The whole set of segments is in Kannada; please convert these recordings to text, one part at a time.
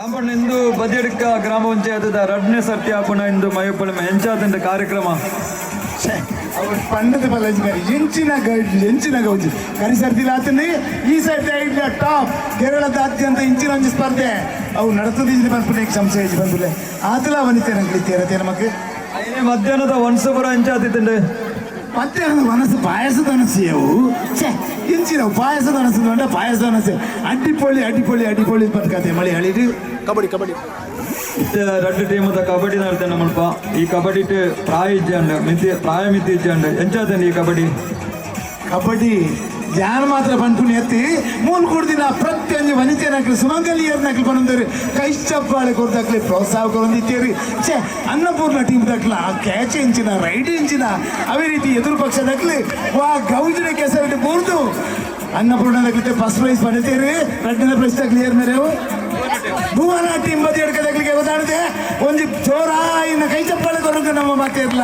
ಕಾಂಪೌಂಡ್ ಇಂದು ಬದಿಯಡ್ಕ ಗ್ರಾಮ ಪಂಚಾಯತದ ರಡ್ನೆ ಸತ್ಯಾಪನ ಇಂದು ಮೈಪೊಳಮೆ ಹೆಂಚಾದಂಡ ಕಾರ್ಯಕ್ರಮ. ಅವ್ರು ಪಂಡದ ಬಲಜ್ ಕರಿ ಎಂಚಿನ ಎಂಚಿನ ಗೌಜಿ. ಕರಿ ಸರ್ತಿ ಆತನೇ ಈ ಸರ್ತಿ ಐಡ್ಲ ಟಾಪ್ ಕೇರಳದಾದ್ಯಂತ ಇಂಚಿನ ಒಂದು ಸ್ಪರ್ಧೆ. ಅವು ನಡೆತದಿದ್ದು ಬಂದ್ಬಿಟ್ಟೆ ಸಂಶಯ ಬಂದ್ಬಿಡ್ಲೆ ಆತಲ ಅವನಿತೇನೆ ಕಲಿತೀರ ನಮಗೆ ಮಧ್ಯಾಹ್ನದ ಒಂದ್ಸಪುರ ಹೆಂಚಾತಿದ್ದಂಡೆ ಮತ್ತೇನು ಮನಸ್ಸು ಪಾಯಸದ ಮನಸ್ಸೆವು ಛೇ ಇಂಚಿನ ಪಾಯಸದ ಮನಸ್ಸು ನೋಡ ಪಾಯಸದ ಮನಸ್ಸು ಅಡ್ಡಿಪೊಳಿ ಅಡ್ಡಿಪೊಳಿ ಅಡ್ಡಿಪೊಳಿ ಪಟ್ಕತೆ ಮಳೆ ಅಳಿದು ಕಬಡ್ಡಿ ಕಬಡ್ಡಿ ಇತ್ತೆ ರಡ್ಡು ಟೀಮದ ಕಬಡ್ಡಿ ನಡ್ತೇನೆ ಮುಲ್ಪ ಈ ಕಬಡ್ಡಿ ಪ್ರಾಯ ಇಜ್ಜೆ ಮಿತಿ ಪ್ರಾಯ ಮಿತಿ ಇಜ್ಜೆ ಎಂಚಾತೇನೆ ಈ ಕಬಡ್ಡಿ ಕಬಡ್ಡಿ ಯಾರು ಮಾತ್ರ ಪನ್ಪುನಿ ಎತ್ತಿ ಮೂಲ ಕೊಡ್ದಿನ ಪ್ರತಿಯೊಂದು ವನಿತೆ ನಕಲು, ಸುಮಂಗಲಿಯರ್ ನಕ್ಲು ಬಂದರು ಕೈ ಚಪ್ಪಾಳೆ ಕೊಡ್ದಾಕ್ಲಿ ಪ್ರೋತ್ಸಾಹ ಕೊಡೊಂದಿತ್ತೇರಿ. ಛೇ, ಅನ್ನಪೂರ್ಣ ಟೀಮ್ ದಕ್ಲ, ಕ್ಯಾಚ್ ಇಂಚಿನ, ರೈಡ್ ಇಂಚಿನ ಅವೇ ರೀತಿ ಎದುರು ಪಕ್ಷ ನಕಲಿ. ವಾ, ಗೌಜಿನ ಕೆಸರಿಟ್ಟು ಬೂರ್ದು ಅನ್ನಪೂರ್ಣ ದಕ್ಲಿತೆ ಫಸ್ಟ್ ಪ್ರೈಸ್ ಪಡಿತೀರಿ ರಡ್ಡಿನ ಪ್ರೈಸ್ ಕ್ಲಿಯರ್ ಮೇರೆವು ಭುವನ ಟೀಮ್ ಬದಿ ಹಿಡ್ಕದಕ್ಲಿಗೆ ಗೊತ್ತಾಡಿದೆ ಒಂದು ಜೋರ ಇನ್ನು ಕೈ ಚಪ್ಪಾಳೆ ಕೊಡೋಕೆ ನಮ್ಮ ಮಾತೇ ಇರ್ಲ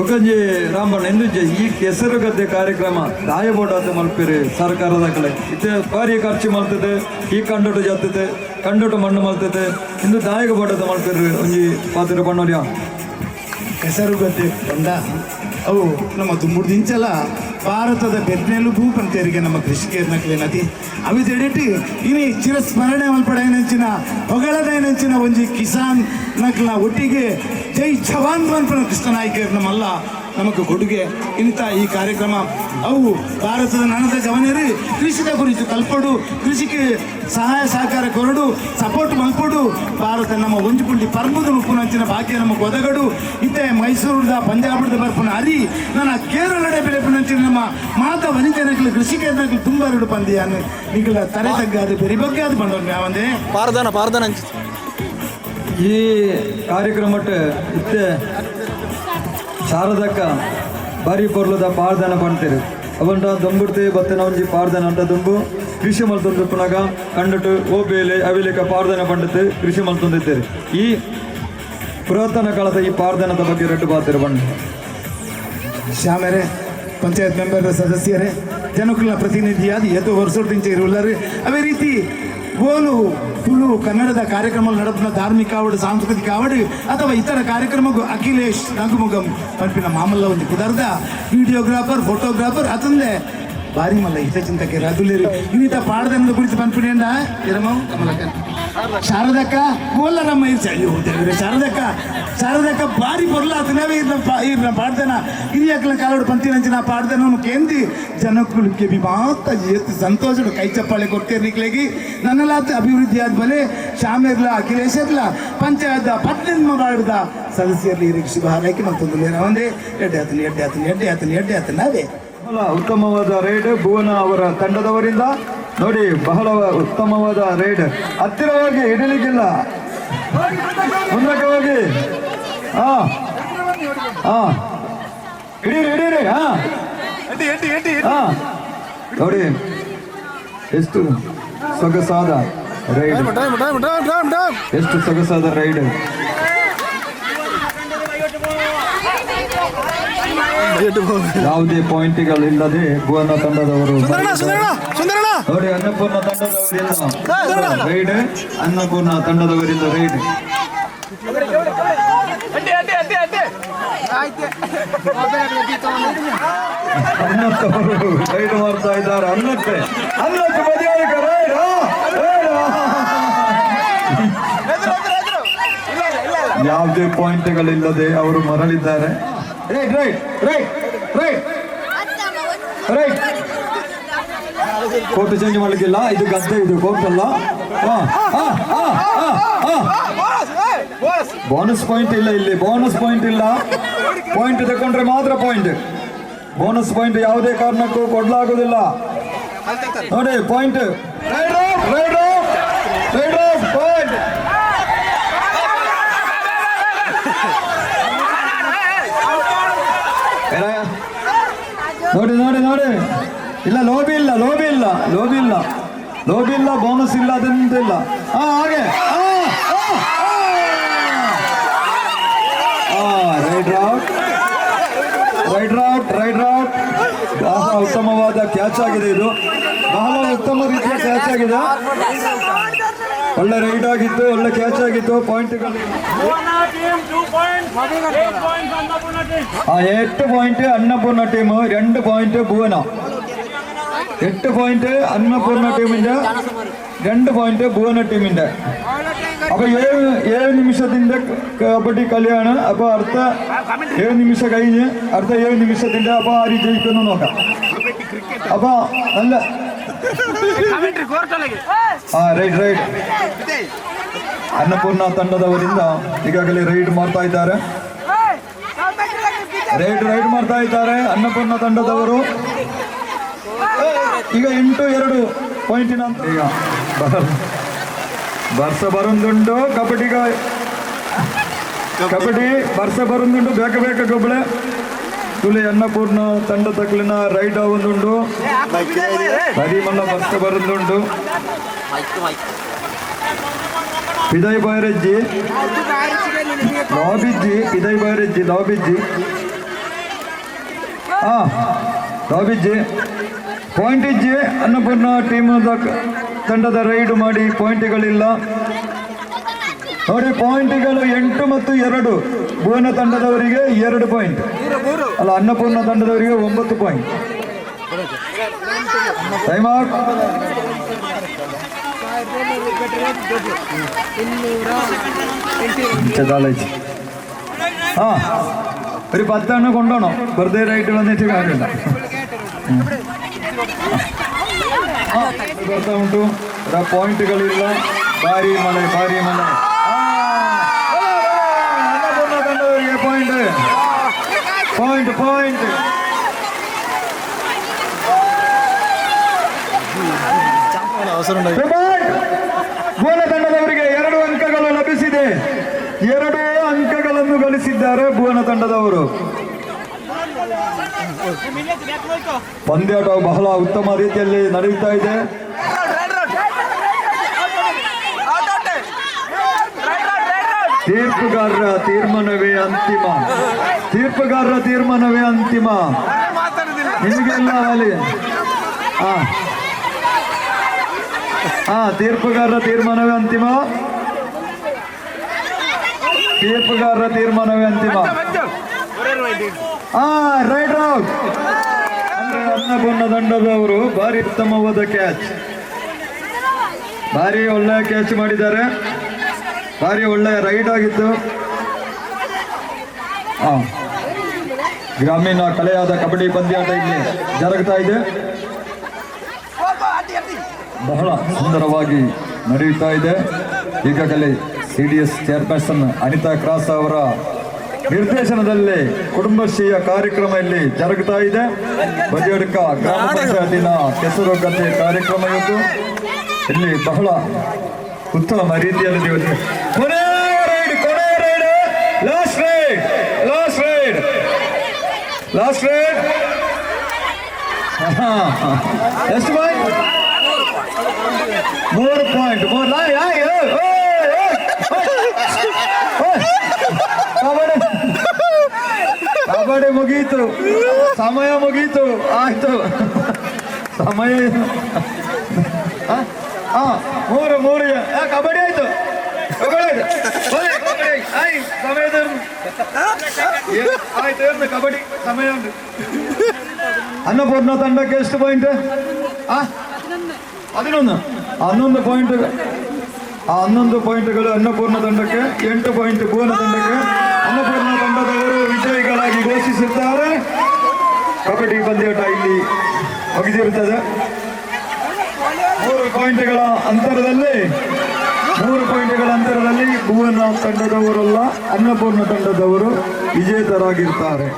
ಒಕ್ಕಂಜಿ ರಾಮಣ್ಣ ಎಂದುಜ್ಜೆ ಈ ಕೆಸರು ಗದ್ದೆ ಕಾರ್ಯಕ್ರಮ ದಾಯಬೋಡಾತ ಮಲ್ಪಿರಿ ಸರ್ಕಾರದ ಕಡೆ. ಇತ್ತೆ ಭಾರಿ ಖರ್ಚು ಮಲ್ತದೆ, ಈ ಕಂಡೋಟ ಜಾತದೆ ಕಂಡೋಟ ಮಣ್ಣು ಮಲ್ತದೆ ಇಂದು ದಾಯಕ ಬೋಟದ ಮಲ್ಪಿರಿ ಒಂಜಿ ಪಾತ್ರ ಬಣ್ಣೋರ್ಯಾ. ಕೆಸರು ಗದ್ದೆ ಬಂದ? ಅವು ನಮ್ಮ ದುಮ್ಮುಡು ದಿಂಚಲ ಭಾರತದ ಭೂಪನ್ ತೆರಿಗೆ ನಮ್ಮ ಕೃಷಿಕೇರ್ ನಕಲೆ ನದಿ. ಅವಿದೆಡೆಟಿ ಇನಿ ಚಿರಸ್ಮರಣೆ ಹೊಗಳದ ಎನಚಿನ ಒಂಜಿ ಕಿಸಾನ್ ನಕ್ಲ ಒಟ್ಟಿಗೆ ಜೈ ಜವಾನ್ ಕೃಷ್ಣ ನಾಯ್ಕರ್ ನಮ್ಮಲ್ಲ. ನಮಗೆ ಕೊಡುಗೆ. ಇಂಥ ಈ ಕಾರ್ಯಕ್ರಮ. ಅವು ಭಾರತದ ನನದ ಗಮನರಿ ಕೃಷಿದ ಕುರಿತು ಕಲ್ಪಡು, ಕೃಷಿಗೆ ಸಹಾಯ ಸಹಕಾರ ಕೊರಡು ಸಪೋರ್ಟ್ ಮಲ್ಪಡು. ಭಾರತ ನಮ್ಮ ಒಂಜುಪುಂಡಿ ಪರ್ಮದ ಮುಪ್ಪುನಂಚಿನ ಭಾಗ್ಯ ನಮಗೆ ಒದಗಡು. ಇತ್ತೆ ಮೈಸೂರದ ಪಂಜಾಬದ ಬರ್ಪುನ ಅರಿ, ನನ್ನ ಕೇರಳಡೆ ಬೆಳೆಪುನಂಚಿನ ನಮ್ಮ ಮಾತ ವನಿತೆನಕ್ಲು ನಕಲು ತುಂಬ ಎರಡು ಪಂದ್ಯ. ನಿಗಳ ತಲೆ ತಗ್ಗಾದ ಬೆರಿ ಬಗ್ಗೆ ಅದು ಬಂದ್ರೆ ಯಾವಂದೇ ಪಾರದಾನ ಈ ಕಾರ್ಯಕ್ರಮಟ್ ಇತ್ತೆ ಶಾರದಕ್ಕ ಬಾರಿ ಪೊರ್ಲದ ಪಾರ್ದನ ಪಣ್ತೇರು ಅವಂಟ ದಂಬುಡ್ತಿ ಬತ್ತನ ಒಂಜಿ ಪಾರ್ದನ ಅಂತ ದುಂಬು. ಕೃಷಿ ಮಲ್ತೊಂದು ಪುನಗ ಕಂಡಟು ಓ ಬೇಲೆ ಅವಿಲೇಕ ಪಾರ್ದನ ಪಂಡತೆ ಕೃಷಿ ಮಲ್ತೊಂದಿತ್ತೀರಿ ಈ ಪುರಾತನ ಕಾಲದ ಈ ಪಾರ್ದನದ ಬಗ್ಗೆ ರೆಡ್ಡು ಬಾತಿರು ಬಣ್ಣ ಶ್ಯಾಮರೇ, ಪಂಚಾಯತ್ ಮೆಂಬರ್ ಸದಸ್ಯರೇ, ಜನಕುಲ ಪ್ರತಿನಿಧಿಯಾದ ಎದ್ದು ವರ್ಷದಿಂದ ಇರುವಲ್ಲರು, ಅವೇ ರೀತಿ ಗೋಲು ತುಳು, ಕನ್ನಡದ ಕಾರ್ಯಕ್ರಮ ನಡೆದ ಧಾರ್ಮಿಕ ಆವಡು ಸಾಂಸ್ಕೃತಿಕ ಆವಡು ಅಥವಾ ಇತರ ಕಾರ್ಯಕ್ರಮಗೂ ಅಖಿಲೇಶ್ ನಗುಮುಗಂ ಪಂಪಿನ ಮಾಮಲ್ಲ ಒಂದು ಕುದರ್ದ ವಿಡಿಯೋಗ್ರಾಫರ್, ಫೋಟೋಗ್ರಾಫರ್, ಅತಂದೆ ಬಾರಿ ಮಲ್ಲ ಹಿತ ಚಿಂತಕ್ಕೆ ರಗುಲೇರು ಇನ್ನಿತ ಪಾಡದನದ ಕುರಿತು ಪಂಪಿನಿಂದ ಇರಮ ಕಮಲಕ್ಕ ಶಾರದಕ್ಕ, ಕೋಲಾರಮ್ಮ ಅಯ್ಯೋ ದೇವ್ರೆ ಶಾರದಕ್ಕ ಶಾರದಕ್ಕ ಬಾರಿ ಬರ್ಲಾತನವೇ ಇರ್ನ ಪಾ ಇದನ್ನ ಪಾಡ್ದನ? ಹಿರಿಯಕ್ಕಳ ಕಾಲೋಡು ಪಂತಿನಂಚಿನ ಪಾಡ್ದನವನು ಕೇಂದಿ ಜನಕ್ಕೆ ಬಿ ಮಾತ ಎಷ್ಟು ಸಂತೋಷಡು ಕೈ ಚಪ್ಪಾಳೆ ಕೊಡ್ತೇರ್ಲಿಕ್ಲೆಗಿ ನನ್ನಲಾತ ಅಭಿವೃದ್ಧಿ ಆದ್ಮೇಲೆ ಶಾಮಿರ್ಲ ಇರ್ಲ ಪಂಚಾಯತ್ ಪತ್ನಿಂದ ಮಾಡಿದ ಸದಸ್ಯರಲ್ಲಿ ಇರಿಗೆ ಶುಭ. ಹಾರೈಕೆ ಮತ್ತೊಂದು ಏನೋ ಒಂದೇ. ಎಡ್ಡೆ ಆತನ ಎಡ್ಡೆ ಆತನ ಎಡ್ಡೆ ಆತನ ಎಡ್ಡೆ ಆತನ. ಅದೇ ಉತ್ತಮವಾದ ರೈಡ್ ಭುವನ ಅವರ ತಂಡದವರಿಂದ ನೋಡಿ ಬಹಳ ಉತ್ತಮವಾದ ರೈಡ್ ಹತ್ತಿರವಾಗಿ ಹಿಡಿಲಿಕ್ಕಿಲ್ಲ ಮುಂದಕ್ಕೆ ಹಾ ಹಾ ಹಿಡೀರಿ ಹಿಡೀರಿ ಹಾ ಹಾ ನೋಡಿ ಎಷ್ಟು ಸೊಗಸಾದ ರೈಡ್ ಎಷ್ಟು ಸೊಗಸಾದ ರೈಡ್ ಯಾವುದೇ ಪಾಯಿಂಟ್ಗಳಿಲ್ಲದೆ ಭುವನ ತಂಡದವರು ನೋಡಿ ಅನ್ನಪೂರ್ಣ ತಂಡದವರಿಂದ ರೈಡ್. ಅನ್ನಪೂರ್ಣ ತಂಡದವರಿಂದ ರೈಡ್. ಅನ್ನತ್ತವರು ರೈಡ್ ಮಾಡ್ತಾ ಇದ್ದಾರೆ. ಅನ್ನಕ್ಕೆ ಅನ್ನಕ್ಕೆ ರೈಡ್. ಯಾವುದೇ ಪಾಯಿಂಟ್ಗಳಿಲ್ಲದೆ ಅವರು ಮರಳಿದ್ದಾರೆ. Right right right right right court change ಮಾಡ್ಲಿಕ್ಕಿಲ್ಲ? ಇದು ಗದ್ದೆ, ಇದು ಕೋರ್ಟ್ ಅಲ್ಲ? ಬೋನಸ್ ಪಾಯಿಂಟ್ ಇಲ್ಲ ಇಲ್ಲಿ. ಬೋನಸ್ ಪಾಯಿಂಟ್ ಇಲ್ಲ. ಪಾಯಿಂಟ್ ತಗೊಂಡ್ರೆ ಮಾತ್ರ ಪಾಯಿಂಟ್ ಬೋನಸ್ ಪಾಯಿಂಟ್ ಯಾವುದೇ ಕಾರಣಕ್ಕೂ ಕೊಡ್ಲಾಗುದಿಲ್ಲ ನೋಡಿ ಪಾಯಿಂಟ್ ನೋಡಿ ನೋಡಿ ನೋಡಿ. ಇಲ್ಲ ಲೋಬಿ ಇಲ್ಲ ಲೋಬಿ ಇಲ್ಲ ಲೋಬಿ ಇಲ್ಲ ಲೋಬಿ ಇಲ್ಲ ಬೋನಸ್ ಇಲ್ಲ ಅದಂತಿಲ್ಲ ಹಾ ಹಾಗೆ raid out raid out raid out ಬಹಳ ಉತ್ತಮವಾದ ಕ್ಯಾಚ್ ಆಗಿದೆ ಇದು ಬಹಳ ಉತ್ತಮ ರೀತಿಯ ಕ್ಯಾಚ್ ಆಗಿದೆ ಒಳ್ಳೆ ರೈಡ್ ಆಗಿತ್ತು ಒಳ್ಳೆ ಕ್ಯಾಚ್ ಆಗಿತ್ತು ಪಾಯಿಂಟ್ಗಳು Buona team, two points. Eight points on the Buona team. ആ എട്ട് പോയിന്റ് അന്നപൂർണ ടീം രണ്ട് പോയിന്റ് ഭുവന എട്ട് പോയിന്റ് അന്നപൂർണ ടീമിന്റെ രണ്ട് പോയിന്റ് ഭുവന ടീമിന്റെ അപ്പൊ ഏഴ് ഏഴ് നിമിഷത്തിന്റെ കബഡി കളിയാണ് അപ്പൊ അടുത്ത ഏഴ് നിമിഷം കഴിഞ്ഞ് അടുത്ത ഏഴ് നിമിഷത്തിന്റെ അപ്പൊ ആര് ജയിക്കുന്നു നോക്കാം അപ്പൊ നല്ല ಆ ರೈಟ್ ರೈಟ್ ಅನ್ನಪೂರ್ಣ ತಂಡದವರಿಂದ ಈಗಾಗಲೇ ರೈಡ್ ಮಾಡ್ತಾ ಇದ್ದಾರೆ ರೈಡ್ ರೈಡ್ ಮಾಡ್ತಾ ಇದ್ದಾರೆ ಅನ್ನಪೂರ್ಣ ತಂಡದವರು ಈಗ ಎಂಟು, ಎರಡು. ಪಾಯಿಂಟಿನ ಅಂತ. ಈಗ ಬರ- ಬರ್ಸ ಬರುಂದುಂಡು ಕಬಡ್ಡಿಗ ಕಬಡ್ಡಿ ಬರ್ಸ ಬರೊಂದುಂಡು ಬೇಕ ಬೇಕ ಗೊಬ್ಬಳೆ. ತುಳಿ ಅನ್ನಪೂರ್ಣ ತಂಡ ತಕ್ಕಲಿನ ರೈಡ್ ಆಗುಂದುಂಡು ಪರಿಮಳ ಬರ್ಸ ಬರೊಂದುಂಡು ಪಿದಯ್ ಬೈರಜ್ಜಿ. ಲಾಬಿಜ್ಜಿ, ಪಿದೈ ಬೈರಜ್ಜಿ, ಲಾಬಿಜ್ಜಿ. ಹಾ ಲಾಬಿಜ್ಜಿ ಪಾಯಿಂಟ್ ಇಜ್ಜಿ ಅನ್ನಪೂರ್ಣ ಟೀಮ್ ತಂಡದ ರೈಡ್ ಮಾಡಿ ಪಾಯಿಂಟ್ಗಳಿಲ್ಲ ನೋಡಿ ಪಾಯಿಂಟ್ಗಳು ಎಂಟು ಮತ್ತು ಎರಡು ಭುವನ ತಂಡದವರಿಗೆ ಎರಡು ಪಾಯಿಂಟ್ ಅಲ್ಲ ಅನ್ನಪೂರ್ಣ ತಂಡದವರಿಗೆ ಒಂಬತ್ತು ಪಾಯಿಂಟ್ ಟೈಮ್ ಔಟ್ ചെതാളേച്ചി ആ ഒരു പത്തെണ്ണം കൊണ്ടുപോകണം വെറുതെ ആയിട്ട് വന്നിട്ട് കാര്യമില്ല ഉം. ആ, ಬರ್ತಾ ಉಂಟು ಪಾಯಿಂಟ್ಗಳಿಲ್ಲ. ಭಾರಿ ಮಳೆ ಭಾರಿ ಮಳೆ. ಪಾಯಿಂಟ್ ಪಾಯಿಂಟ್ ಪಾಯಿಂಟ್ ಗೋಲ ತಂಡದವರಿಗೆ ಎರಡು ಅಂಕಗಳು ಲಭಿಸಿದೆ. ಎರಡು ಅಂಕಗಳನ್ನು ಗಳಿಸಿದ್ದಾರೆ ಭುವನ ತಂಡದವರು ಪಂದ್ಯಾಟ ಬಹಳ ಉತ್ತಮ ರೀತಿಯಲ್ಲಿ ನಡೆಯುತ್ತಾ ಇದೆ. ತೀರ್ಪುಗಾರರ ತೀರ್ಮಾನವೇ ಅಂತಿಮ. ತೀರ್ಪುಗಾರರ ತೀರ್ಮಾನವೇ ಅಂತಿಮ. ನಿಮಗೆಲ್ಲ ಅಲ್ಲಿ ತೀರ್ಪುಗಾರರ ತೀರ್ಮಾನವೇ ಅಂತಿಮ. ತೀರ್ಪುಗಾರರ ತೀರ್ಮಾನವೇ ಅಂತಿಮ. ರೈಟ್ ಔಟ್ ಅಂದ್ರೆ ಅನ್ನಪೂರ್ಣ ತಂಡದವರು ಭಾರಿ ಉತ್ತಮವಾದ ಕ್ಯಾಚ್ ಭಾರಿ ಒಳ್ಳೆಯ ಕ್ಯಾಚ್ ಮಾಡಿದ್ದಾರೆ. ಭಾರಿ ಒಳ್ಳೆಯ ರೈಡ್ ಆಗಿತ್ತು. ಗ್ರಾಮೀಣ ಕಲೆಯಾದ ಕಬಡ್ಡಿ ಪಂದ್ಯಾಟ ಇಲ್ಲಿ ಜರುಗ್ತಾ ಇದೆ. ಬಹಳ ಸುಂದರವಾಗಿ ನಡೆಯುತ್ತಾ ಇದೆ. ಈಗಾಗಲೇ C D S chairperson Anita Cross ಅವರ ನಿರ್ದೇಶನದಲ್ಲಿ ಕುಟುಂಬಶ್ರೀಯ ಕಾರ್ಯಕ್ರಮ ಇಲ್ಲಿ ಜರುಗುತ್ತಾ ಇದೆ. ಬಜೆಡ್ಕ ಗ್ರಾಮ ಪಂಚಾಯತಿನ ಕೆಸರು ಗತಿ ಕಾರ್ಯಕ್ರಮ ಇದ್ದು, ಇಲ್ಲಿ ಬಹಳ ಉತ್ತಮ ರೀತಿಯಲ್ಲಿ ನೀವು ಕೊನೆ ರೈಡ್ ಕೊನೆ raid, last raid last raid last raid. ಎಷ್ಟು ಬಾಯ್ ಮೂರು ಪಾಯಿಂಟ್ ಮೂರು ಲಾ- ಯಾ- ಕಬಡ್ಡಿ ಮುಗೀತು. ಸಮಯ ಮುಗೀತು. ಆಯ್ತು. ಸಮಯ ಮೂರು ಮೂರು. ಕಬಡ್ಡಿ ಆಯ್ತು. ಸಮಯದ ಆಯ್ತು ಕಬಡ್ಡಿ, ಸಮಯ ಉಂಟು. ಅನ್ನಪೂರ್ಣ ತಂಡಕ್ಕೆ ಎಷ್ಟು ಪಾಯಿಂಟ್ ಹದಿನೊಂದು. ಹನ್ನೊಂದು ಪಾಯಿಂಟ್ ಆ ಹನ್ನೊಂದು ಪಾಯಿಂಟ್ಗಳು ಅನ್ನಪೂರ್ಣ ತಂಡಕ್ಕೆ ಎಂಟು ಪಾಯಿಂಟ್ ಭುವನ ತಂಡಕ್ಕೆ ಅನ್ನಪೂರ್ಣ ತಂಡದವರು ಘೋಷಿಸುತ್ತಾರೆ ಕಬಡ್ಡಿ ಪಂದ್ಯಾಟ ಇಲ್ಲಿ ಮುಗಿದಿರುತ್ತದೆ. ಮೂರು ಪಾಯಿಂಟ್ಗಳ ಅಂತರದಲ್ಲಿ, ಮೂರು ಪಾಯಿಂಟ್ಗಳ ಅಂತರದಲ್ಲಿ ಭುವನ ತಂಡದವರಲ್ಲ, ಅನ್ನಪೂರ್ಣ ತಂಡದವರು ವಿಜೇತರಾಗಿರ್ತಾರೆ.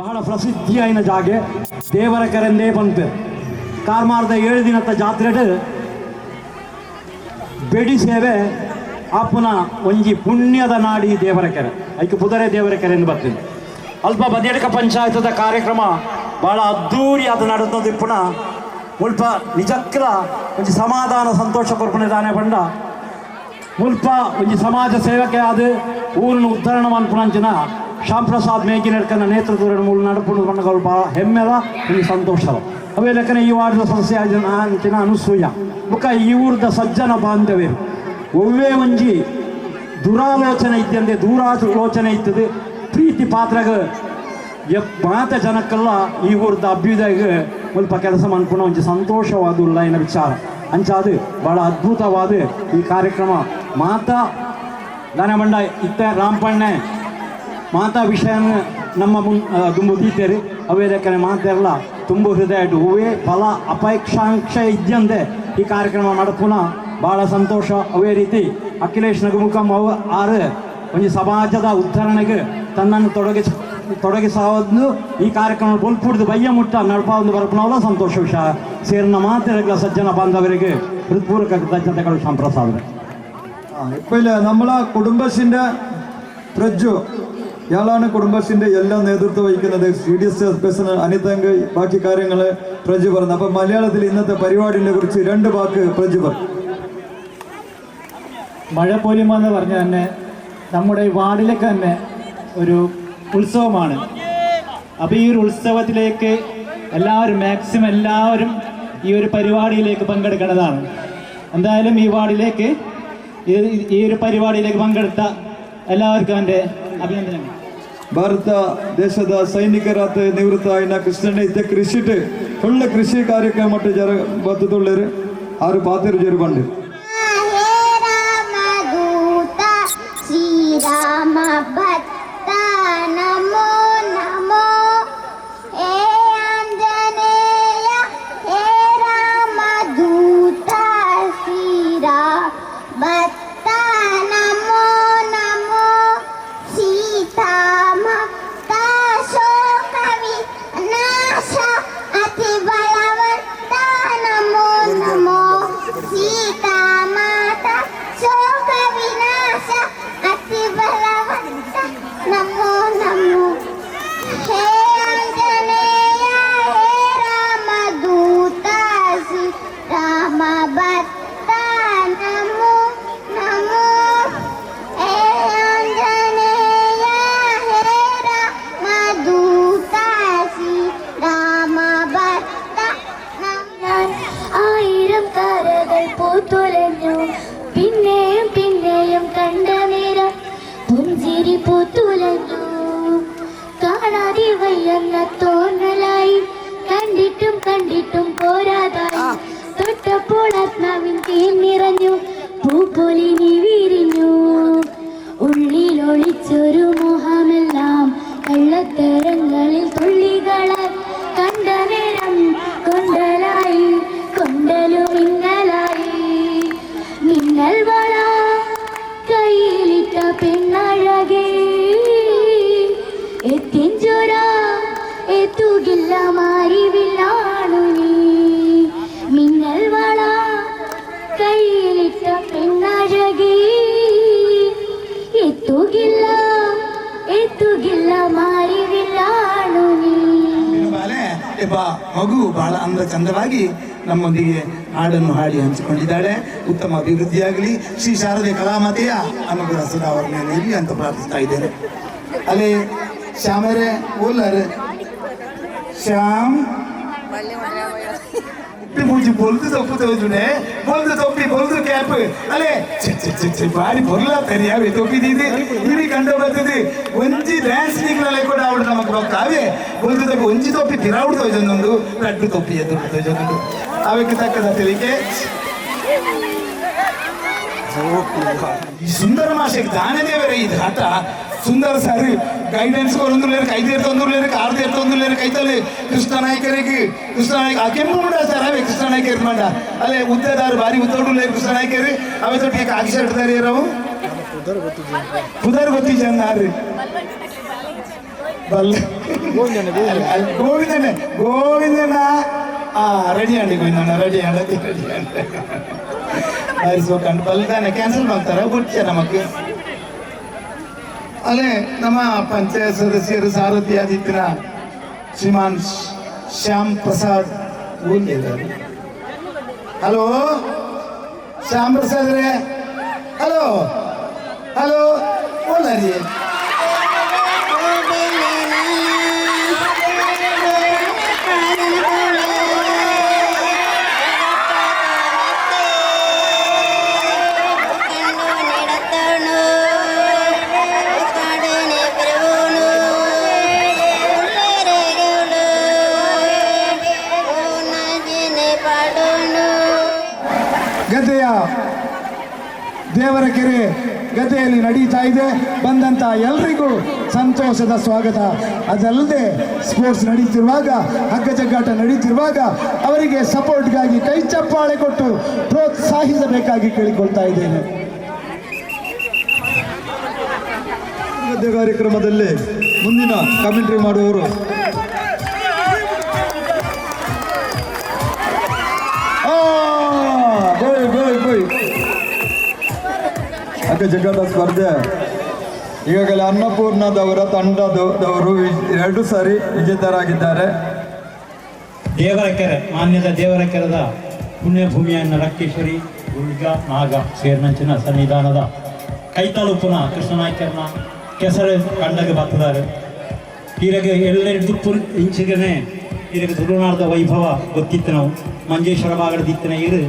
ಬಹಳ ಪ್ರಸಿದ್ಧಿಯಾಯಿನ ಜಾಗೆ ದೇವರ ಕರೆಂದೇ ಬಂತೆ. ಕಾರ್ಮಾರದ ಏಳು ದಿನದ ಜಾತ್ರೆಡ್ ಬೆಡಿ ಸೇವೆ ಅಪ್ಪನ ಒಂಜಿ ಪುಣ್ಯದ ನಾಡಿ ದೇವರ ಕೆರೆ. ಐಕೆ ಪುದರೆ ದೇವರ ಕೆರೆ ಎಂದು ಬರ್ತೀನಿ. ಅಲ್ಪ ಬದಿಯಡ್ಕ ಪಂಚಾಯತದ ಕಾರ್ಯಕ್ರಮ ಬಹಳ ಅದ್ದೂರಿಯಾದ ನಡೆದದ್ದು ಪುನ ಮುಲ್ಪ ನಿಜಕ್ಕಲ ಒಂಜಿ ಸಮಾಧಾನ ಸಂತೋಷ ಕೊರ್ಪಣೆ ದಾನೆ ಪಂಡ ಮುಲ್ಪ ಒಂಜಿ ಸಮಾಜ ಸೇವಕೆ ಆದ ಊರನ್ನು ಉದ್ಧರಣ ಮನ್ಪುಣಂಚಿನ ಶ್ಯಾಮ್ ಪ್ರಸಾದ್ ಮೇಗಿನಡ್ಕನ ನೇತೃತ್ವದ ಮೂಲ ನಡಪುಣ ಬಣ್ಣಗಳು ಭಾಳ ಹೆಮ್ಮೆದ ಒಂದು ಸಂತೋಷದ ಅವೇ ಲೆಕ್ಕನ ಈ ವಾರದ ಸಂಸ್ಥೆ ಅಂಚಿನ ಅನುಸೂಯ. ಮುಖ ಈ ಊರದ ಸಜ್ಜನ ಬಾಂಧವ್ಯರು ಒವ್ವೇ ಒಂಜಿ ದುರಾಲೋಚನೆ ಇದ್ದಂತೆ, ದೂರಾಲೋಚನೆ ಇತ್ತದು ಪ್ರೀತಿ ಪಾತ್ರಗ ಮಾತ ಜನಕ್ಕೆಲ್ಲ ಈ ಊರದ ಅಭ್ಯುದಯ ಸ್ವಲ್ಪ ಕೆಲಸ ಮಾಡ್ಕೊಂಡು ಒಂಜಿ ಸಂತೋಷವಾದ ಏನ ವಿಚಾರ. ಅಂಚಾದು ಬಹಳ ಅದ್ಭುತವಾದ ಈ ಕಾರ್ಯಕ್ರಮ. ಮಾತಾ ದನಬಂಡ ಇತ್ತ ರಾಮಪಣ್ಣೆ ಮಾತಾ ವಿಷಯ ನಮ್ಮ ಮುನ್ ತುಂಬ ದೀತೇರಿ ಅವೇ ಲೆಕ್ಕನೆ ಮಾತೆಲ್ಲ ತುಂಬ ಹೃದಯ ಹೂವೇ ಫಲ ಅಪೇಕ್ಷಾಂಕ್ಷ ಇದ್ದಂತೆ ಈ ಕಾರ್ಯಕ್ರಮ ಮಾಡಪುನ ಭಾಳ ಸಂತೋಷ. ಅವೇ ರೀತಿ ಅಖಿಲೇಶ್ ನಗುಮುಖಂ ಅವ ಆರು ಒಂದು ಸಮಾಜದ ಉದ್ಧರಣೆಗೆ ತನ್ನನ್ನು ತೊಡಗಿಸ ತೊಡಗಿಸೋದು ಈ ಕಾರ್ಯಕ್ರಮ ಬೊಲ್ಪುಡ್ದು ಬಯ್ಯ ಮುಟ್ಟ ನಡಪ ಒಂದು ಬರಪನವಲ್ಲ ಸಂತೋಷ ವಿಷಯ ಸೇರಿನ ಮಾತಿರಗಳ ಸಜ್ಜನ ಬಾಂಧವರಿಗೆ ಹೃತ್ಪೂರ್ವಕ ಕೃತಜ್ಞತೆಗಳು ಸಂಪ್ರಸಾದ ഇപ്പം നമ്മളെ കുടുംബശ്രീൻ്റെ പ്രജു ഇയാളാണ് കുടുംബശ്രീൻ്റെ എല്ലാ നേതൃത്വം വഹിക്കുന്നത് സി ഡി എസ് പ്രസിഡന്റ് അനിതങ്ക് ബാക്കി കാര്യങ്ങൾ പ്രജു പറഞ്ഞു അപ്പം മലയാളത്തിൽ ഇന്നത്തെ പരിപാടിനെ കുറിച്ച് രണ്ട് വാക്ക് പ്രജു പറഞ്ഞു മഴ പോലിമ എന്ന് പറഞ്ഞ തന്നെ നമ്മുടെ ഈ വാർഡിലേക്ക് തന്നെ ഒരു ഉത്സവമാണ് അപ്പോൾ ഈ ഒരു ഉത്സവത്തിലേക്ക് എല്ലാവരും മാക്സിമം എല്ലാവരും ഈ ഒരു പരിപാടിയിലേക്ക് പങ്കെടുക്കേണ്ടതാണ് എന്തായാലും ഈ വാർഡിലേക്ക് ഈ- ഈ ഒരു പരിപാടിയിലേക്ക് പങ്കെടുത്ത എല്ലാവർക്കും എൻ്റെ അഭിനന്ദനങ്ങൾ ಭಾರತ ದೇಶದ ಸೈನಿಕರಾತ ನಿವೃತ್ತ ಆಯ್ನ ಕೃಷ್ಣಣ್ಣ ಇದ್ದ ಕೃಷಿಟ್ ಫುಲ್ ಕೃಷಿ ಕಾರ್ಯಕ್ರಮ ಮಟ್ಟ ಜರ ಬತ್ತುಳ್ಳರು ಆರು ಪಾತಿರು ಜರು ಬಂಡು വയ്യെന്ന തോന്നലായി. കണ്ടിട്ടും കണ്ടിട്ടും പോരാതായി. തൊട്ടപ്പോൾ ആത്മാവിൻ തീൻ നിറഞ്ഞു. പൂപ്പൊലി നീ വിരിഞ്ഞു. ഉള്ളിലൊളിച്ചൊരു മുഖമെല്ലാം കള്ളത്തരങ്ങളിൽ തുള്ളികളാൽ ಮಗು ಬಹಳ ಅಂದ ಚಂದವಾಗಿ ನಮ್ಮೊಂದಿಗೆ ಹಾಡನ್ನು ಹಾಡಿ ಹಂಚಿಕೊಂಡಿದ್ದಾಳೆ. ಉತ್ತಮ ಅಭಿವೃದ್ಧಿಯಾಗಲಿ. ಶ್ರೀ ಶಾರದೆ ಕಲಾಮತೆಯ ಅನುಗ್ರಹ ಸದಾ ಇರಲಿ ಅಂತ ಪ್ರಾರ್ಥಿಸ್ತಾ ಇದ್ದೇನೆ. ಅಲ್ಲಿ ಶ್ಯಾಮರೇ, ಓಲರ್. ಶ್ಯಾಮ್. ಮುಚ್ಚಿ ಬೊಲ್ದು ತಪ್ಪು ತೋಜುನೆ ಬೊಲ್ದು ತೊಪ್ಪಿ ಬೊಲ್ದು ಕ್ಯಾಪ್ ಅಲೆ ಛೆ, ಛೆ, ಛೆ, ಛೆ, ಬಾರಿ ಬೊಲ್ಲ ತರಿಯಾವೆ ತೊಪ್ಪಿದಿದೆ ಇರಿ ಕಂಡು ಬರ್ತದೆ ಒಂಜಿ ಡ್ಯಾನ್ಸ್ ನಿಗ್ನಲೆ ಕೂಡ ಅವಳು ನಮಗೆ ಹೋಗ್ತಾವೆ ಬೊಲ್ದು ತೊಪ್ಪಿ ಒಂಜಿ ತೊಪ್ಪಿ ತಿರಾವುಡು ತೊಯ್ದೊಂದು ರಡ್ಡು ತೊಪ್ಪಿ ಎದ್ದು ತೊಯ್ದೊಂದು ಅವಕ್ಕೆ ತಕ್ಕದ ತಿಳಿಕೆ ಈ ಸುಂದರ ಮಾಷೆಗೆ ದಾನದೇವರೇ ಇದು ಆಟ ಸುಂದರ ಸರಿ. ಗೈಡೆನ್ಸ್ ಒಂದುಲೇರಿಗೆ ಐದು ಏರ್ ಕಾರ್ ಆರ್ದು ಏರ್ ತೊಂದರಲೇರಿಗೆ ಐತಲ್ಲಿ ಕೃಷ್ಣ ನಾಯಕರಿಗೆ. ಕೃಷ್ಣ ನಾಯಕ, ಆ ಕೆಂಪು ಮಂಡ ಸರ್, ಅವೇ ಕೃಷ್ಣ ನಾಯಕರ್ ಮಂಡ. ಅಲ್ಲೇ ಉದ್ದದಾರು ಭಾರಿ ಉದ್ದೋಡು ಲೇ ಕೃಷ್ಣ ನಾಯಕರಿ. ಅವೇ ತೊಟ್ಟು ಈಗ ಅಕ್ಷರ ಇಡ್ತಾರೆ ಇರವು ಪುದರ್ ಗೊತ್ತಿದ್ದ ನಾರಿ ಬಲ್ಲೆ ಗೋವಿಂದನೇ ಗೋವಿಂದನ ರೆಡಿ ಅಂಡಿ ಗೋವಿಂದಣ್ಣ ರೆಡಿ ಅಂಡಿ ರೆಡಿ ಅಂಡಿ ಬಲ್ದಾನೆ ಕ್ಯಾನ್ಸಲ್ ಮಾಡ್ತಾರ ಬಿಡ್ತೀಯ ನಮಗೆ ಅಲ್ಲೇ ನಮ್ಮ ಪಂಚಾಯತ್ ಸದಸ್ಯರು ಸಾರಥಿಯಾದಿತ್ತಿನ ಶ್ರೀಮಾನ್ ಶ್ಯಾಮ್ ಪ್ರಸಾದ್ ಇದ್ದಾರೆ. ಹಲೋ ಶ್ಯಾಮ್ ಪ್ರಸಾದ್ ರೇ? ಹಲೋ ಹಲೋ ಓಲರಿ ಿ ದೇವರಕೆರೆ ಗದ್ದೆಯಲ್ಲಿ ನಡೀತಾ ಇದೆ. ಬಂದಂತ ಎಲ್ರಿಗೂ ಸಂತೋಷದ ಸ್ವಾಗತ. ಅದಲ್ಲದೆ ಸ್ಪೋರ್ಟ್ಸ್ ನಡೀತಿರುವಾಗ ಹಗ್ಗ ಜಗ್ಗಾಟ ನಡೀತಿರುವಾಗ ಅವರಿಗೆ ಸಪೋರ್ಟ್ಗಾಗಿ ಕೈ ಚಪ್ಪಾಳೆ ಕೊಟ್ಟು ಪ್ರೋತ್ಸಾಹಿಸಬೇಕಾಗಿ ಕೇಳಿಕೊಳ್ತಾ ಇದ್ದೇನೆ. ಗದ್ದೆ ಕಾರ್ಯಕ್ರಮದಲ್ಲಿ ಮುಂದಿನ ಕಮೆಂಟ್ರಿ ಮಾಡುವವರು ಜಗದ ಸ್ಪರ್ಧೆ. ಈಗಾಗಲೇ ಅನ್ನಪೂರ್ಣದವರ ತಂಡದವರು ಎರಡು ಸಾರಿ ವಿಜೇತರಾಗಿದ್ದಾರೆ. ದೇವರ ಕೆರೆ ಮಾನ್ಯದ ದೇವರ ಕೆರೆದ ಪುಣ್ಯಭೂಮಿಯ ನರಕೇಶ್ವರಿ ದುರ್ಗ, ನಾಗ ಸೇರ್ನಂಚಿನ ಸನ್ನಿಧಾನದ ಕೈತಾಲೂಪಿನ ಕೃಷ್ಣನಾಯ್ಕರ್ನ ಕೆಸರು ಕಂಡಗೆ ಬರ್ತದಾರೆ ಈರಗೆ ಎಲ್ಲರಿಗೂ ಇಂಚಿಗೆನೆ ಈರಗೆ ತುಳುನಾಡದ ವೈಭವ ಗೊತ್ತಿತ್ತು ನಾವು. ಮಂಜೇಶ್ವರ ಭಾಗದ ದಿತ್ತಿನ ಇರು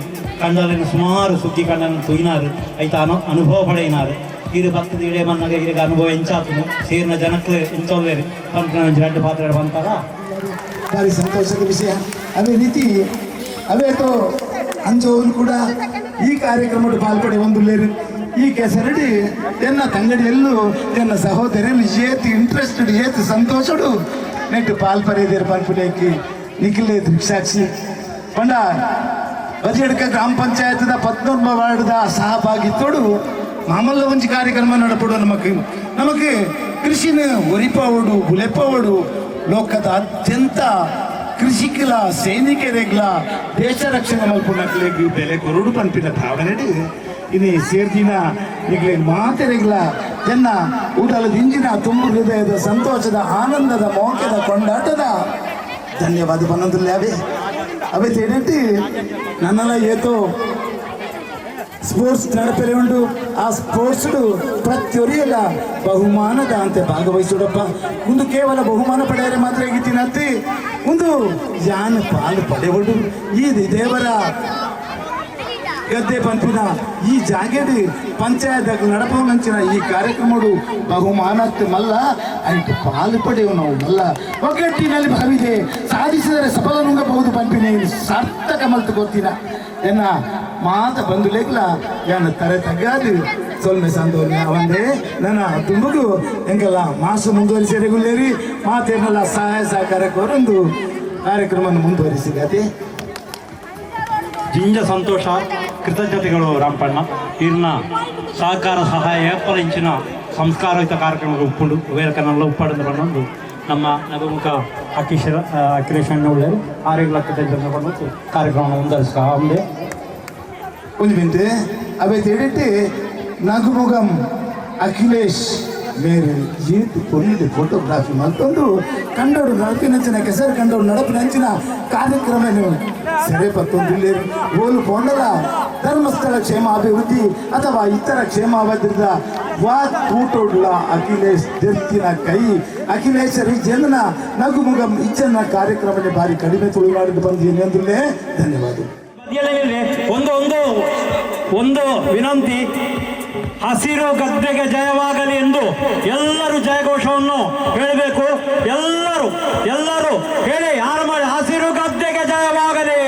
ಕಂಡಲಿನ ಸುಮಾರು ಸುದ್ದಿ ಕಂಡನ ತುಯ್ನಾರು ಐತ ಅನು, ಅನುಭವ ಪಡೆಯಿನಾರು. ಇರು ಭಕ್ತದ ಇಳೆ ಮನ್ನಾಗ ಇರಿಗೆ ಅನುಭವ ಎಂಚಾತನು ಸೇರಿನ ಜನಕ್ಕೆ ಎಂಚೋಲ್ಲೇರು ಪಂಪನ ಎರಡು ಪಾತ್ರ ಬಂತಾರ. ಭಾರಿ ಸಂತೋಷದ ವಿಷಯ. ಅದೇ ರೀತಿ ಅವೇತೋ ಅಂಜೋರು ಕೂಡ ಈ ಕಾರ್ಯಕ್ರಮದ ಪಾಲ್ಪಡೆ ಒಂದುಲ್ಲೇರು. ಈ ಕೆಸರಡಿ, ಎನ್ನ ತಂಗಡಿಯಲ್ಲೂ ತನ್ನ ಸಹೋದರಿಯಲ್ಲಿ ಏತು ಇಂಟ್ರೆಸ್ಟೆಡ್ ಏತು ಸಂತೋಷಡು. ನೆಟ್ಟು ಪಾಲ್ಪರೆದೇರು ಪನ್ಪುಲೇಕಿ ನಿಖಿಲೇ ದೃಕ್ಸಾಕ್ಷಿ ಪಂಡ ಬದಿಯಡ್ಕ ಗ್ರಾಮ ಪಂಚಾಯತ್ದ ಪದ್ನೊಂಬ ವಾರ್ಡ್ದ ಸಹಭಾಗಿತ್ತೋಡು ಮಾಮಲ್ಲ ಒಂಜಿ ಕಾರ್ಯಕ್ರಮ ನಡಪಡು ನಮಕ್ ನಮಕ್ ಕೃಷಿನ ಒರಿಪವಡು ಗುಲೆಪವಡು ಲೋಕದ ಅತ್ಯಂತ ಕೃಷಿಕಲ, ಸೈನಿಕರಿಗ್ಲ, ದೇಶ ರಕ್ಷಣೆ ಮಲ್ಪುನಕ್ಲೆಗ್ ಬೆಲೆ ಕೊರುಡು ಪನ್ಪಿನ ಭಾವನೆಡು ಇನಿ ಸೇರ್ದಿನ ಈಗಲೇ ಮಾತೆರೆಗ್ಲ ಎನ್ನ ಊಟಲು ಇಂಜಿನ ತುಂಬ ಹೃದಯದ ಸಂತೋಷದ ಆನಂದದ ಮೋಕದ ಕೊಂಡಾಟದ ಧನ್ಯವಾದ ಬನ್ನೊಂದುಲ್ಲೆ ಅವೇ ಅವೇ ತೇನಟ್ಟಿ ನನ್ನೆಲ್ಲ ಏತೋ ಸ್ಪೋರ್ಟ್ಸ್ ನಡಪೆರೆ ಉಂಟು. ಆ ಸ್ಪೋರ್ಟ್ಸ್ ಪ್ರತಿಯೊರಿಯಲ್ಲ ಬಹುಮಾನದ ಅಂತೆ ಭಾಗವಹಿಸೋಡಪ್ಪ ಒಂದು ಕೇವಲ ಬಹುಮಾನ ಪಡೆಯರೆ ಮಾತ್ರ ಹೇಗಿತ್ತೀನತ್ತಿ ಒಂದು ಯಾನ್ ಪಾಲು ಪಡೆಯೋಡು. ಈ ದೇವರ ಗದ್ದೆ ಪಂಪಿನ ಈ ಜಾಗೇಡಿ ಪಂಚಾಯತ್ ನಡಪವನಂಚಿನ ಈ ಕಾರ್ಯಕ್ರಮಡು ಬಹುಮಾನಕ್ಕೆ ಮಲ್ಲ ಅಂತ ಪಾಲು ಪಡೆಯುವ ನಾವು ಮಲ್ಲ. ಒಗ್ಗಟ್ಟಿನಲ್ಲಿ ಭಾವಿದೆ. ಸಾಧಿಸಿದರೆ ಸಫಲ ನುಂಗಬಹುದು ಪಂಪಿನ. ಸಾರ್ಥಕ ಮಲ್ತು ಗೊತ್ತಿನ. ಎನ್ನ ಮಾತ ಬಂದು ಲೇಖಲ ಯಾನ ತರೆ ತಗ್ಗಾದು. ಸೊಲ್ಮೆ ಸಂದೋಲ್ಮೆ ಅವಂದೇ ನನ್ನ ತುಂಬುಗು ಹೆಂಗಲ್ಲ ಮಾಸು ಮುಂದುವರಿಸಿರೆಗುಲ್ಲೇರಿ ಮಾತೇನಲ್ಲ ಸಹಾಯ ಸಹಕಾರ ಕೋರೊಂದು ಕಾರ್ಯಕ್ರಮವನ್ನು ಮುಂದುವರಿಸಿದೆ ಜಿಂಜ ಸಂತೋಷ. ಕೃತಜ್ಞತೆಗಳು ರಾಮಪಣ್ಣ. ಇನ್ನ ಸಹಕಾರ ಸಹಾಯ ಏರ್ಪಡಿಂಚಿನ ಸಂಸ್ಕಾರಯುತ ಕಾರ್ಯಕ್ರಮಗಳು ಉಪ್ಪುಂಡು. ಉಪ್ಪಾಡಂದು ಬಣ್ಣೊಂದು ನಮ್ಮ ನಗುಮುಖ ಅಖಿಶ ಅಖಿಲೇಶ್ ಒಳ್ಳೆಯರು ಆರೋಗ್ಯ ಕೃತಜ್ಞತೆ ಬಂದು ಕಾರ್ಯಕ್ರಮ ಮುಂದುವರಿಸ್ಕ. ಒಂದೇ ಒಂದು ಮಿನಿಟ್. ಅವೇ ತೇಡಿಟ್ಟು ನಗುಮುಗಂ ಅಖಿಲೇಶ್. ಬೇರೆ ಜೀತು ಕೊಲ್ಲಿದೆ ಫೋಟೋಗ್ರಾಫಿ ಮತ್ತೊಂದು ಕಂಡೋಡು ನಡಪಿನಂಚಿನ ಕೆಸರು ಕಂಡೋಡು ನಡಪಿನಂಚಿನ ಕಾರ್ಯಕ್ರಮ ಸೆರೆ ಪತ್ತೊಂದು ಇಲ್ಲಿ ಓಲು ಕೊಂಡರ ಧರ್ಮಸ್ಥಳ ಕ್ಷೇಮಾಭಿವೃದ್ಧಿ ಅಥವಾ ಇತರ ಕ್ಷೇಮಾಭಿವೃದ್ಧಿದ ವಾ ಕೂಟೋಡ್ಲ ಅಖಿಲೇಶ್ ದೆತ್ತಿನ ಕೈ. ಅಖಿಲೇಶರಿ ಜನನ ನಗುಮುಗಂ ಇಚ್ಚನ ಕಾರ್ಯಕ್ರಮಕ್ಕೆ ಭಾರಿ ಕಡಿಮೆ ತುಳು ಮಾಡಿದ್ದು ಬಂದು ಎಂದುಲ್ಲೇ ಧನ್ಯವಾದ ಒಂದು ಒಂದು ಒಂದು ವಿನಂತಿ. ಹಸಿರು ಗದ್ದೆಗೆ ಜಯವಾಗಲಿ ಎಂದು ಎಲ್ಲರೂ ಜಯಘೋಷವನ್ನು ಹೇಳಬೇಕು. ಎಲ್ಲರೂ ಎಲ್ಲರೂ ಹೇಳಿ, ಯಾರು ಮಾಡಿ ಹಸಿರು ಗದ್ದೆಗೆ ಜಯವಾಗಲಿ.